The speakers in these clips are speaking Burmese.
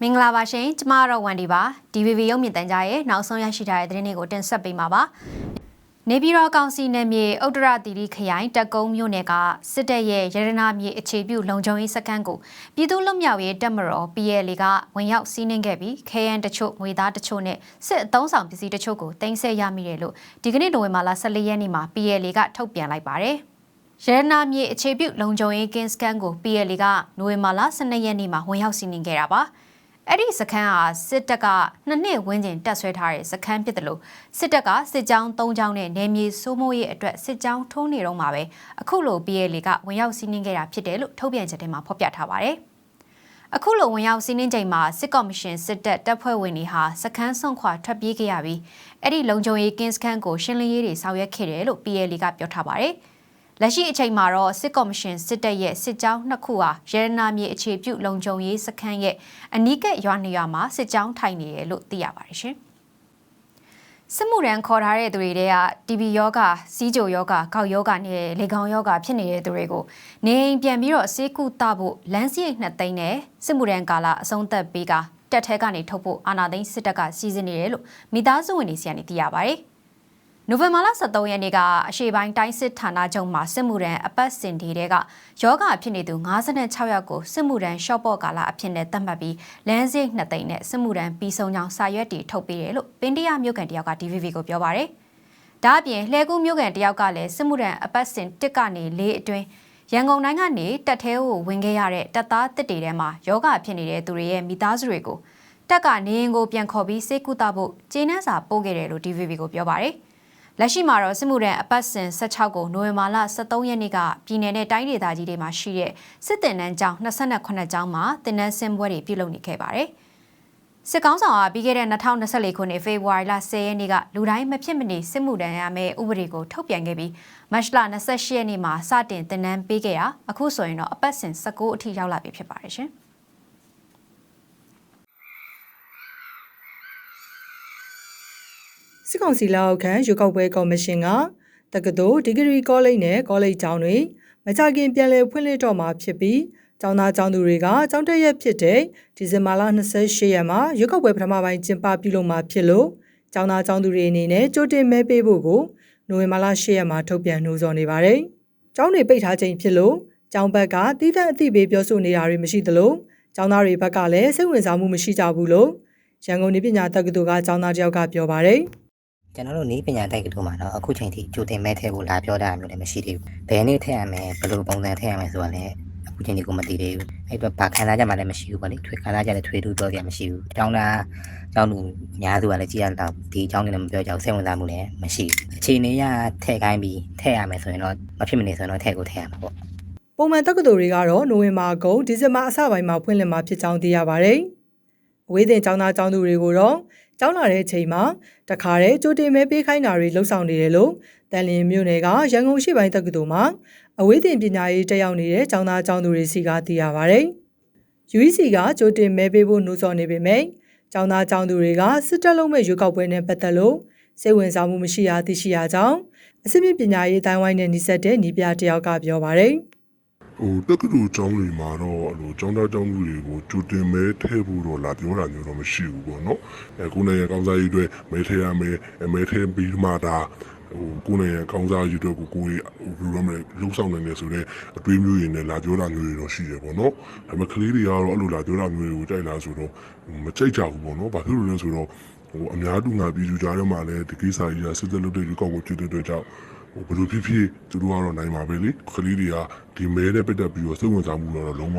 မင်္ဂလာပါရှင်ကျမကတော့ဝန်ဒီပါ DVB ရုပ်မြင်သံကြားရဲ့နောက်ဆုံးရရှိထားတဲ့သတင်းတွေကိုတင်ဆက်ပေးမှာပါနေပြည်တော်ကောင်စီနယ်မြေဥတ္တရတီရီခရိုင်တက်ကုန်းမြို့နယ်ကစစ်တပ်ရဲ့ရတနာမြေအခြေပြုလုံခြုံရေးစခန်းကိုပြည်သူ့လွတ်မြောက်ရေးတပ်မတော် PLA ကဝင်ရောက်စီးနင်းခဲ့ပြီးခဲယမ်းတချို့ငွေသားတချို့နဲ့စစ်အုံဆောင်ပစ္စည်းတချို့ကိုတင်ဆက်ရမိတယ်လို့ဒီကနေ့နိုဝင်ဘာလ14ရက်နေ့မှာ PLA ကထုတ်ပြန်လိုက်ပါတယ် ရတနာမြေအခြေပြုလုံခြုံရေးကင်းစကန်ကို PLA ကနိုဝင်ဘာလ12ရက်နေ့မှာဝင်ရောက်စီးနင်းခဲ့တာပါ။အဲ့ဒီစခန်းဟာစစ်တပ်ကနှစ်နှစ်ဝန်းကျင်တပ်ဆွဲထားတဲ့စခန်းဖြစ်တယ်လို့စစ်တပ်ကစစ်ကြောင်း၃ကြောင်းနဲ့နယ်မြေစိုးမိုးရေးအတွက်စစ်ကြောင်းထိုးနေတော့မှာပဲအခုလို PLA ကဝင်ရောက်စီးနင်းခဲ့တာဖြစ်တယ်လို့ထုတ်ပြန်ချက်ထဲမှာဖော်ပြထားပါတယ်။အခုလိုဝင်ရောက်စီးနင်းချိန်မှာစစ်ကော်မရှင်စစ်တပ်တပ်ဖွဲ့ဝင်တွေဟာစခန်းဆွန့်ခွာထွက်ပြေးခဲ့ရပြီးအဲ့ဒီလုံခြုံရေးကင်းစခန်းကိုရှင်းလင်းရေးတွေဆောင်ရွက်ခဲ့တယ်လို့ PLA ကပြောထားပါတယ်။ လက်ရှိအချိန်မှာတော့စစ်ကော်မရှင်စစ်တပ်ရဲ့စစ်ကြောင်းနှစ်ခုဟာရတနာမြေအခြေပြုလုံခြုံရေးစခန်းရဲ့အနီးကပ်ရွာနေရာမှာစစ်ကြောင်းထိုင်နေတယ်လို့သိရပါတယ်ရှင်။စစ်မှုရန်ခေါ်ထားတဲ့သူတွေတဲက TB ယောဂစီးကြိုယောဂကောက်ယောဂနဲ့လေကောင်ယောဂဖြစ်နေတဲ့သူတွေကိုနေအိမ်ပြန်ပြီးတော့ဆေးကုသဖို့လမ်းစရိတ်နှစ်သိန်းနဲ့စစ်မှုရန်ကာလအဆုံးသက်ပေးကတက်ထဲကနေထုတ်ဖို့အာဏာသိမ်းစစ်တပ်ကစီစဉ်နေတယ်လို့မိသားစုဝင်တွေဆီကနေသိရပါတယ်။ နိုဝင်ဘာလ23ရက်နေ့ကအရှေ့ပိုင်းတိုင်းစစ်ဌာနချုပ်မှာစစ်မှုရန်အပတ်စဉ်ဒီတဲကယောဂဖြစ်နေသူ56ယောက်ကိုစစ်မှုရန်ရှော့ပေါ့ကာလအဖြစ်နဲ့သတ်မှတ်ပြီးလမ်းစိတ်နှစ်သိန်းနဲ့စစ်မှုရန်ပြီးဆုံးကြောင်းစာရွက်တီထုတ်ပေးတယ်လို့ပင်တရမြို့ကန်တယောက်က DVB ကိုပြောပါရယ်။ဒါအပြင်လှဲကူးမြို့ကန်တယောက်ကလည်းစစ်မှုရန်အပတ်စဉ်တစ်ကနေလေးအတွင်းရန်ကုန်တိုင်းကနေတက်သေးကိုဝင်ခဲ့ရတဲ့တပ်သားတစ်တွေထဲမှာယောဂဖြစ်နေတဲ့သူတွေရဲ့မိသားစုတွေကိုတက်ကနေရင်ကိုပြန်ခေါ်ပြီးစိတ်ကူတာဖို့ကျေးနန်းစာပို့ခဲ့တယ်လို့ DVB ကိုပြောပါရယ်။ လက်ရှိမှာတော့စစ်မှုထမ်းအပတ်စဉ်16ကိုနိုဝင်ဘာလ23ရက်နေ့ကပြည်내နဲ့တိုင်းဒေသကြီးတွေမှာရှိတဲ့စစ်တင်နန်းကျောင်း28ကျောင်းမှာတင်နန်းစင်ပွဲတွေပြုလုပ်နေခဲ့ပါတယ်။စစ်ကောင်းဆောင်ကပြီးခဲ့တဲ့2024ခုနှစ်ဖေဖော်ဝါရီလ10ရက်နေ့ကလူတိုင်းမဖြစ်မနေစစ်မှုထမ်းရမယ့်ဥပဒေကိုထုတ်ပြန်ခဲ့ပြီးမတ်လ28ရက်နေ့မှာစတင်တင်နန်းပေးခဲ့ရာအခုဆိုရင်တော့အပတ်စဉ်19အထိရောက်လာပြီဖြစ်ပါတယ်ရှင်။ စစ်ကောင်စီလက်အောက်ခံရွေးကောက်ပွဲကော်မရှင်ကတက္ကသိုလ်ဒီဂရီကောလိပ်နဲ့ကောလိပ်ကျောင်းတွေမကြခင်ပြန်လည်ဖွင့်လှစ်တော့မှာဖြစ်ပြီးကျောင်းသားကျောင်းသူတွေကကျောင်းတက်ရက်ဖြစ်တဲ့ဒီဇင်ဘာလ28ရက်မှာရွေးကောက်ပွဲပထမပိုင်းကျင်းပပြုလုပ်မှာဖြစ်လို့ကျောင်းသားကျောင်းသူတွေအနေနဲ့ကြိုတင်မဲပေးဖို့ကိုနိုဝင်ဘာလ10ရက်မှာထုတ်ပြန်နှိုးဆော်နေပါတယ်။ကျောင်းတွေပိတ်ထားချိန်ဖြစ်လို့ကျောင်းဘက်ကတီးသန့်အသိပေးပြောဆိုနေတာတွေမရှိသလိုကျောင်းသားတွေဘက်ကလည်းစိတ်ဝင်စားမှုမရှိကြဘူးလို့ရန်ကုန်နေပညာတက္ကသိုလ်ကကျောင်းသားတယောက်ကပြောပါတယ်။ ကျွန်တော်တို့နေပညာတိုက်ကတူမှာတော့အခုချိန်ထိကြိုတင်မဲထည့်ဖို့လာပြောတာမျိုးလည်းမရှိသေးဘူး။ဘယ်နေ့ထည့်ရမယ်ဘယ်လိုပုံစံထည့်ရမယ်ဆိုတာလည်းအခုချိန်ထိကိုမသိသေးဘူး။အဲ့တော့ဘာခံစားချက်မှလည်းမရှိဘူးပေါ့လေ။ထွေခံစားချက်လည်းထွေတူပြောကြမရှိဘူး။ကျောင်းသားကျောင်းလူအများစုကလည်းကြည်ရတော့ဒီကျောင်းတွေလည်းမပြောကြဘူးစိတ်ဝင်စားမှုလည်းမရှိဘူး။အခြေအနေရထည့်ခိုင်းပြီးထည့်ရမယ်ဆိုရင်တော့မဖြစ်မနေဆိုရင်တော့ထည့်ကိုထည့်ရမှာပေါ့။ပုံမှန်တက္ကသိုလ်တွေကတော့နိုဝင်ဘာကုန်ဒီဇင်ဘာအစပိုင်းမှာဖွင့်လှစ်မှာဖြစ်ကြောင်းသိရပါတယ်။ အဝေးသင်ကျောင်းသားကျောင်းသူတွေကိုတော့ကျောင်းလာတဲ့အချိန်မှာတခါတည်းကြိုတင်မဲပေးခိုင်းတာတွေလှုပ်ဆောင်နေတယ်လို့တန်လင်းမြို့နယ်ကရန်ကုန်ရှိပိုင်းတက္ကသိုလ်မှာအဝေးသင်ပညာရေးတက်ရောက်နေတဲ့ကျောင်းသားကျောင်းသူတွေစီကသိရပါတယ်။ UEC ကကြိုတင်မဲပေးဖို့နှိုးဆော်နေပေမဲ့ကျောင်းသားကျောင်းသူတွေကစစ်တပ်လုံးမဲ့ရွေးကောက်ပွဲနဲ့ပတ်သက်လို့စိတ်ဝင်စားမှုမရှိရသိရှိရကြောင်းအစစ်မြပညာရေးတိုင်းဝိုင်းနဲ့နှိစက်တဲ့ညီပြတယောက်ကပြောပါတယ်။ ဟိုတက္ကသိုလ်ကျောင်းတွေမှာတော့အဲ့လိုကျောင်းသားကျောင်းသူတွေကိုကြိုတင်မဲထည့်ဖို့တော့လာပြောတာမျိုးတော့မရှိဘူးပေါ့နော်အဲကိုယ်နဲ့ရကောင်းစားရေးအတွက်မဲထည့်ရမယ်မဲထည့်ပြီးမှဒါဟိုကိုယ်နဲ့ရကောင်းစားရေးအတွက်ကိုကိုယ်ဘယ်လိုလဲလုံဆောင်နေတယ်ဆိုတော့အတွေးမျိုးတွေနဲ့လာပြောတာမျိုးတွေတော့ရှိတယ်ပေါ့နော်ဒါပေမဲ့ကလေးတွေကတော့အဲ့လိုလာပြောတာမျိုးတွေကိုကြိုက်လားဆိုတော့မကြိုက်ကြဘူးပေါ့နော်ဘာဖြစ်လို့လဲဆိုတော့ဟိုအများတူငါပြည်သူကြားထဲမှာလည်းဒီကိစ္စကြီးကစစ်သက်လုပ်တဲ့ဒီကောက်ကိုကျွတ်တဲ့အတွက်ကြောင့်ဟို ဘယ်လိုဖြစ်ဖြစ်သူတို့ကတော့နိုင်ပါပဲလေကလေးတွေကဒီမဲနဲ့ပတ်သက်ပြီးတော့စိတ်ဝင်စားမှုတော့လုံးဝ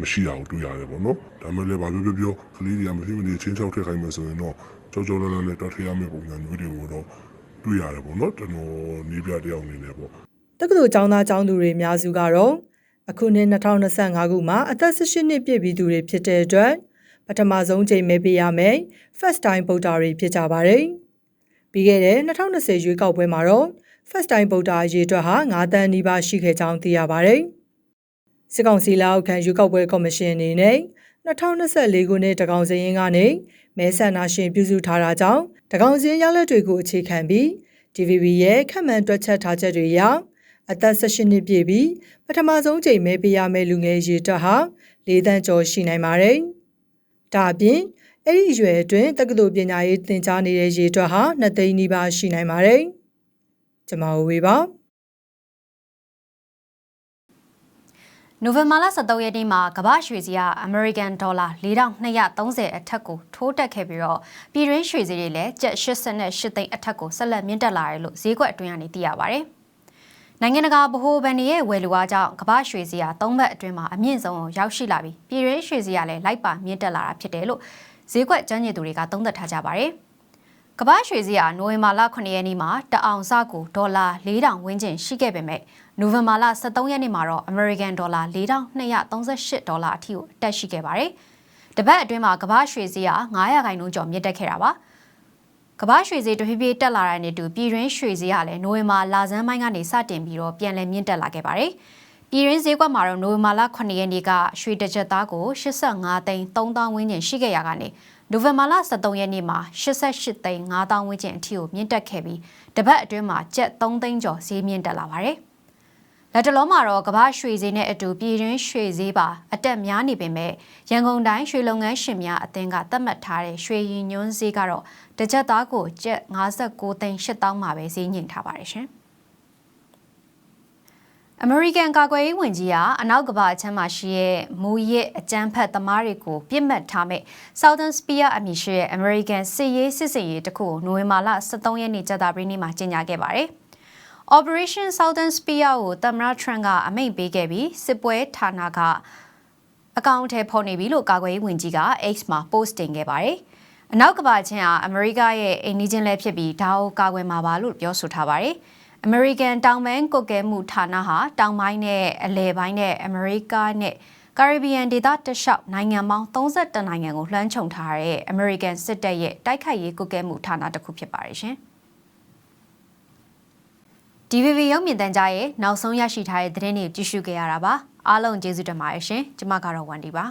မရှိတာကိုတွေ့ရတယ်ပေါ့နော်ဒါမဲ့လည်းဘာပြောပြောပြောကလေးတွေကမဖြစ်မနေချင်းချောက်ထည့်ခိုင်းမယ်ဆိုရင်တော့ကြောက်ကြောက်လန့်လန့်နဲ့တွတ်ထည့်ရမယ့်ပုံစံမျိုးတွေကိုတော့တွေ့ရတယ်ပေါ့နော်ကျွန်တော်နေပြတယောက်အနေနဲ့ပေါ့တက္ကသိုလ်ကျောင်းသားကျောင်းသူတွေအများစုကတော့အခုနှစ်2025ခုမှာအသက်18နှစ်ပြည့်ပြီးသူတွေဖြစ်တဲ့အတွက်ပထမဆုံးချိန်မဲပေးရမယ် first time voter တွေဖြစ်ကြပါတယ်။ပြီးခဲ့တဲ့2020ရွေးကောက်ပွဲမှာတော့ first time voter အရေးအတွက်ဟာ9တန်းနီးပါးရှိခဲ့ကြောင်းသိရပါတယ်။စစ်ကောင်စီလက်အောက်ခံရွေးကောက်ပွဲကော်မရှင်အနေနဲ့2024ခုနှစ်တကောင်စရင်ကနေမဲဆန္ဒရှင်ပြုစုထားတာကြောင့်တကောင်စရင်ရလက်တွေကိုအခြေခံပြီး DVB ရဲ့ခက်မှန်တွက်ချက်ထားချက်တွေအရအသက်18နှစ်ပြည့်ပြီးပထမဆုံးချိန်မဲပေးရမယ့်လူငယ်ရေတပ်ဟာ၄တန်းကျော်ရှိနိုင်ပါတယ်။ဒါအပြင်အဲ့ဒီအရွယ်အတွင်းတက္ကသိုလ်ပညာရေးသင်ကြားနေတဲ့ရေတပ်ဟာ2သိန်းနီးပါးရှိနိုင်ပါတယ်။ ကျွန်မဝေပါနိုဝင်ဘာလ23ရက်နေ့မှာကမ္ဘာရွှေစည်းကအမေရိကန်ဒေါ်လာ4230အထက်ကိုထိုးတက်ခဲ့ပြီးတော့ပြည်တွင်းရွှေစည်းတွေလည်းကျပ်88သိန်းအထက်ကိုဆက်လက်မြင့်တက်လာတယ်လို့ဈေးကွက်အတွင်းကနေသိရပါဗျ။နိုင်ငံတကာဗဟိုဘဏ်ရဲ့ဝယ်လူအားကြောင့်ကမ္ဘာရွှေစည်းက၃ဘက်အတွင်းမှာအမြင့်ဆုံးကိုရောက်ရှိလာပြီးပြည်တွင်းရွှေစည်းကလည်းလိုက်ပါမြင့်တက်လာတာဖြစ်တယ်လို့ဈေးကွက်ကျန်းကျင်သူတွေကသုံးသပ်ထားကြပါတယ်။ ကမ္ဘာရွှေစည်းဟာနိုဝင်ဘာလ9ရက်နေ့မှာတအောင်စကိုဒေါ်လာ4000ဝန်းကျင်ရှိခဲ့ပေမဲ့နိုဝင်ဘာလ23ရက်နေ့မှာတော့ American ဒေါ်လာ4238ဒေါ်လာအထိကိုတက်ရှိခဲ့ပါတယ်။တပတ်အတွင်းမှာကမ္ဘာရွှေစည်းဟာ900ခိုင်နှုန်းကျော်မြင့်တက်ခဲ့တာပါ။ကမ္ဘာရွှေစည်းတဖြည်းဖြည်းတက်လာတဲ့နေ့တူပြည်တွင်းရွှေစည်းကလည်းနိုဝင်ဘာလဆန်းပိုင်းကနေစတင်ပြီးတော့ပြန်လည်မြင့်တက်လာခဲ့ပါတယ်။ ပြည်တွင်းဈေးကွက်မှာတော့နိုဝင်ဘာလ9ရက်နေ့ကရွှေတစ်ကြက်သားကို85သိန်း3000ဝန်းကျင်ရှိခဲ့ရကနေနိုဝင်ဘာလ23ရက်နေ့မှာ88သိန်း5000ဝန်းကျင်အထိကိုမြင့်တက်ခဲ့ပြီးတပတ်အတွင်းမှာကျပ်3သိန်းကျော်ဈေးမြင့်တက်လာပါတယ်။လက်တလုံးမှာတော့ကမ္ဘာရွှေဈေးနဲ့အတူပြည်တွင်းရွှေဈေးပါအတက်များနေပေမဲ့ရန်ကုန်တိုင်းရွှေလုပ်ငန်းရှင်များအသင်းကသတ်မှတ်ထားတဲ့ရွှေရင်ညွန်းဈေးကတော့တစ်ကြက်သားကိုကျပ်59သိန်း8000မှာပဲဈေးညှိထားပါတယ်ရှင်။ အမေရိကန်ကာကွယ်ရေးဝန်ကြီးကအနောက်ကမ္ဘာအချမ်းမှာရှိတဲ့မူရစ်အကြမ်းဖက်သမားတွေကိုပြစ်မှတ်ထားမဲ့ Southern Spear အမည်ရှိတဲ့ American စစ်ရေးစစ်စင်ရေးတစ်ခုကိုနိုဝင်ဘာလ23ရက်နေ့ကြာသပတေးနေ့မှာကြေညာခဲ့ပါတယ်။ Operation Southern Spear ကိုသမ္မတ Trump ကအမိန့်ပေးခဲ့ပြီးစစ်ပွဲဌာနကအကောင့်ထဲပေါ်နေပြီလို့ကာကွယ်ရေးဝန်ကြီးက X မှာ post တင်ခဲ့ပါတယ်။အနောက်ကမ္ဘာချင်းဟာအမေရိကရဲ့အိမ်နီးချင်းလည်းဖြစ်ပြီးဒါကိုကာကွယ်မှာပါလို့ပြောဆိုထားပါတယ်။ American တောင်ပိုင်းကုတ်ကဲမှုဌာနဟာတောင်ပိုင်းနဲ့အလယ်ပိုင်းနဲ့အမေရိကနဲ့ကာရစ်ဘီယန်ဒေသတလျှောက်နိုင်ငံပေါင်း32နိုင်ငံကိုလွှမ်းခြုံထားတဲ့ American စစ်တပ်ရဲ့တိုက်ခိုက်ရေးကုတ်ကဲမှုဌာနတစ်ခုဖြစ်ပါတယ်ရှင်။ DVB ရုပ်မြင်သံကြားရဲ့နောက်ဆုံးရရှိထားတဲ့သတင်းတွေကိုကြည့်ရှုခဲ့ရတာပါအားလုံးကျေးဇူးတင်ပါတယ်ရှင်ကျွန်မကတော့ဝန်ဒီပါ